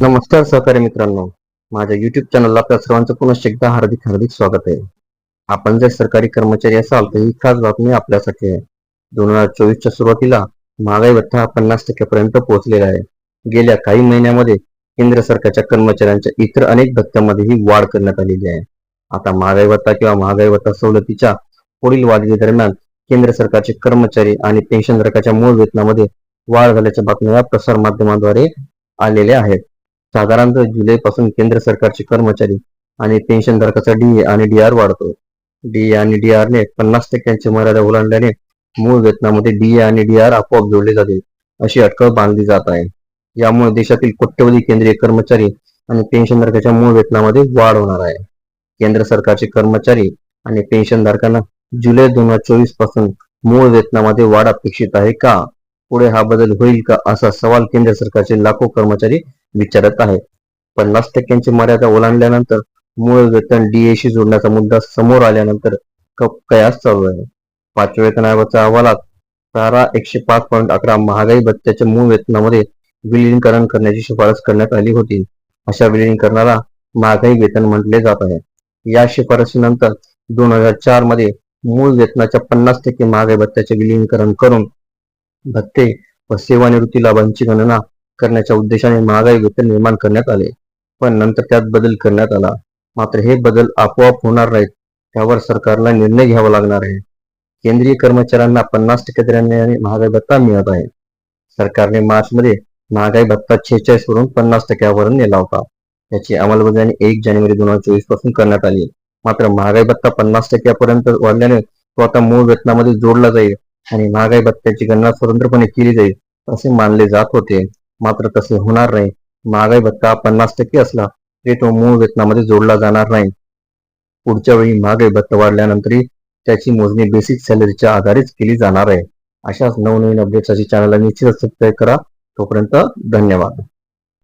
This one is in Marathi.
नमस्कार सहकारी मित्रांनो. माझ्या युट्यूब चॅनलला आपल्या सर्वांचं पुनश्च एकदा हार्दिक हार्दिक स्वागत आहे. आपण जर सरकारी कर्मचारी असाल तर ही खास बातमी आपल्यासाठी आहे. दोन हजार चोवीसच्या सुरुवातीला महागाई भत्ता हा पन्नास टक्क्यापर्यंत पोहोचलेला आहे. गेल्या काही महिन्यामध्ये केंद्र सरकारच्या कर्मचाऱ्यांच्या इतर अनेक भत्त्यामध्येही वाढ करण्यात आलेली आहे. आता महागाई भत्ता किंवा महागाई भत्ता सवलतीच्या पुढील वाढीवे दरम्यान केंद्र सरकारचे कर्मचारी आणि पेन्शनधारकाच्या मूळ वेतनामध्ये वाढ झाल्याच्या बातम्या या प्रसार माध्यमाद्वारे आलेल्या आहेत. साधारणतः जुलैपासून केंद्र सरकारचे कर्मचारी आणि पेन्शनधारकाचा डीए आणि डीआर वाढतो. डीए आणि डीआर ने पन्नास टक्क्यांची मर्यादा ओलांडल्याने मूळ वेतनामध्ये डीए आणि डीआर आपोआप जोडले जातील अशी अटकळ बांधली जात आहे. यामुळे देशातील कोट्यवधी केंद्रीय कर्मचारी आणि पेन्शनधारकाच्या मूळ वेतनामध्ये वाढ होणार आहे. केंद्र सरकारचे कर्मचारी आणि पेन्शनधारकांना जुलै दोन हजार चोवीसपासून मूळ वेतनामध्ये वाढ अपेक्षित आहे का? पुढे हा बदल होईल का असा सवाल केंद्र सरकारचे लाखो कर्मचारी विचारत आहे. पन्नास टक्क्यांची मर्यादा ओलांडल्यानंतर मूळ वेतन डीएशी जोडण्याचा मुद्दा समोर आल्यानंतर कयास चालू आहे? पाचव्या वेतन आयोगाच्या अहवालात सारा एकशे पाच पॉईंट अकरा महागाई भत्त्याच्या मूळ वेतनामध्ये विलीनीकरण करण्याची शिफारस करण्यात आली होती. अशा विलीनीकरणाला महागाई वेतन म्हटले जात आहे. या शिफारसीनंतर दोन हजार चारमध्ये मूळ वेतनाच्या पन्नास टक्के महागाई भत्त्याचे विलीनीकरण करून भत्ते व सेवानिवृत्ती लाभांची गणना करण्याच्या उद्देशाने महागाई वेतन निर्माण करण्यात आले. पण नंतर त्यात बदल करण्यात आला. मात्र हे बदल आपोआप होणार नाहीत त्यावर सरकारला निर्णय घ्यावा लागणार आहे. केंद्रीय कर्मचाऱ्यांना पन्नास टक्के दराने महागाई भत्ता मिळत आहे. सरकारने मार्च मध्ये महागाई भत्ता छेचाळीस वरून पन्नास टक्क्यावर नेला होता. याची अंमलबजावणी एक जानेवारी दोन हजार चोवीसपासून करण्यात आली. मात्र महागाई भत्ता पन्नास टक्क्यापर्यंत वाढल्याने तो आता मूळ वेतनामध्ये जोडला जाईल आणि महागाई भत्त्याची गणना स्वतंत्रपणे केली जाईल असे मानले जात होते. मात्र तसे होणार नाही. महागाई भत्ता पन्नास टक्के असला तरी तो मूळ वेतनामध्ये जोडला जाणार नाही. पुढच्या वेळी महागाई भत्ता वाढल्यानंतरही त्याची मोजणी बेसिक सॅलरीच्या आधारेच केली जाणार आहे. अशाच नवनवीन अपडेट्ससाठी चॅनलला निश्चितच सबस्क्राईब करा. तोपर्यंत धन्यवाद.